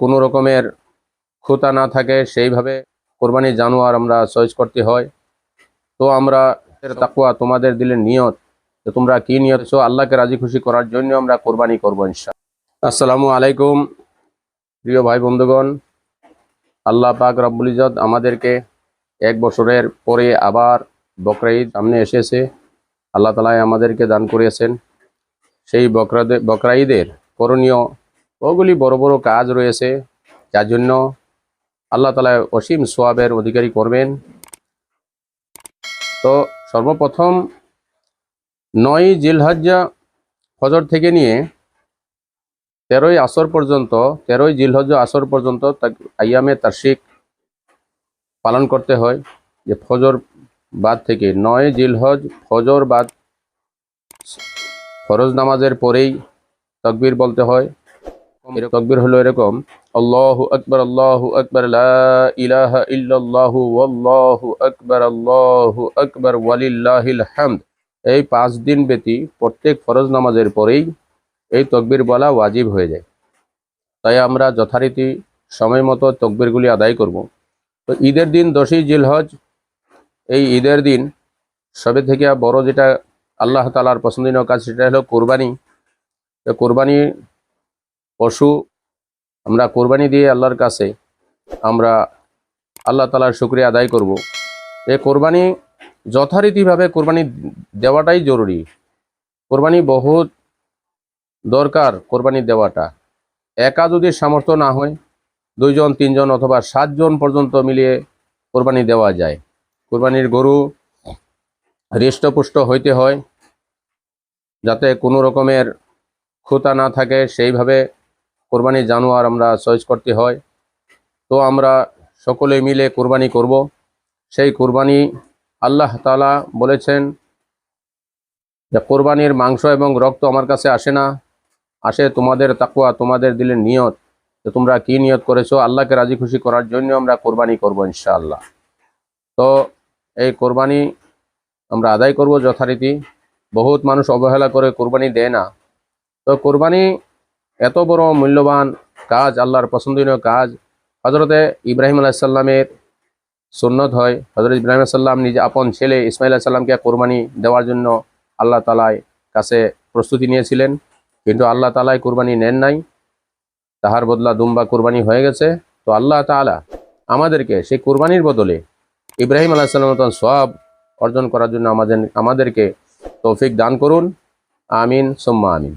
কোনো রকমের খুঁতা না থাকে, সেইভাবে কোরবানি জানোয়ার আমরা চয়েস করতে হয়। তো আমরা তাকুয়া তোমাদের দিলে নিয়ত তো তোমরা কি নিয়ত? আল্লাহকে রাজি খুশি করার জন্য আমরা কোরবানি করব ইনশা আসসালামু আলাইকুম, প্রিয় ভাই বন্ধুগণ। আল্লাহ পাক রব্বুল ইজত আমাদেরকে এক বছরের পরে আবার বকরা ঈদ সামনে এসেছে। আল্লাহ তালাই আমাদেরকে দান করিয়েছেন। সেই বকরাদে বকরা ঈদের করণীয় ওগুলি বড় বড় কাজ রয়েছে, যার জন্য আল্লাহ তালা অসীম সোয়াবের অধিকারী করবেন। তো সর্বপ্রথম নয় জিলহজ্জা ফজর থেকে নিয়ে তেরোই আসর পর্যন্ত, তেরোই জিলহজ আসর পর্যন্ত আইয়ামে তার্শিক পালন করতে হয়, যে ফজর বাদ থেকে। নয় জিলহজ ফজর বাদ ফরজ নামাজের পরেই তকবীর বলতে হয়। এরকম। তকবীর হলো এরকম, আল্লাহু আকবার আল্লাহু আকবার, লা ইলাহা ইল্লাল্লাহু ওয়াল্লাহু আকবার, আল্লাহু আকবার, ওয়ালিল্লাহিল হামদ। এই পাঁচ দিন ব্যতী প্রত্যেক ফরজ নামাজের পরেই এই তকবির বলা ওয়াজিব হয়ে যায়। তাই আমরা যথারীতি সময় মতো তকবিরগুলি আদায় করব। তো ঈদের দিন দশই জিলহজ, এই ঈদের দিন সবে থেকে বড় যেটা আল্লাহ তালার পছন্দনীয় কাজ সেটা হলো কোরবানি। কোরবানি পশু আমরা কোরবানি দিয়ে আল্লাহর কাছে আমরা আল্লাহ তালার শুক্রিয়া আদায় করব। এই কোরবানি যথারীতিভাবে কোরবানি দেওয়াটাই জরুরি। কোরবানি বহুত দরকার কোরবানি দেওয়াটা। একা যদি সামর্থ্য না হয়, দুইজন, তিনজন অথবা সাতজন পর্যন্ত মিলিয়ে কোরবানি দেওয়া যায়। কোরবানির গরু হৃষ্টপুষ্ট হইতে হয়, যাতে কোনো রকমের খুঁতা না থাকে, সেইভাবে কোরবানি জানোয়ার আমরা চয়েস করতে হয়। তো আমরা সকলে মিলে কোরবানি করব। সেই কোরবানি আল্লাহ তালা বলেছেন যে, কোরবানির মাংস এবং রক্ত আমার কাছে আসে না। আসে তোমাদের তাকুয়া তোমাদের দিলে নিয়ত। যে তোমরা কি নিয়ত করেছ? আল্লাহকে রাজি খুশি করার জন্য আমরা কোরবানি করব ইনশাআল্লাহ। তো এই কোরবানি আমরা আদায় করব যথারীতি। বহুত মানুষ অবহেলা করে কোরবানি দেয় না। তো কোরবানি এত বড় মূল্যবান কাজ, আল্লাহর পছন্দনীয় কাজ। হজরতে ইব্রাহিম আলাইসাল্লামের সুন্নত হয়। হজরত ইব্রাহিম সাল্লাম নিজে আপন ছেলে ইসমাইল সাল্লামকে কোরবানি দেওয়ার জন্য আল্লাহ তালায় কাছে প্রস্তুতি নিয়েছিলেন। কিন্তু আল্লাহ তালাই কোরবানি নেন নাই। তাহার বদলা দুম্বা কোরবানি হয়ে গেছে। তো আল্লাহ তালা আমাদেরকে সেই কোরবানির বদলে ইব্রাহিম আলাহ সাল্লাম মতন সব অর্জন করার জন্য আমাদের আমাদেরকে তৌফিক দান করুন। আমিন, সোম্মা আমিন।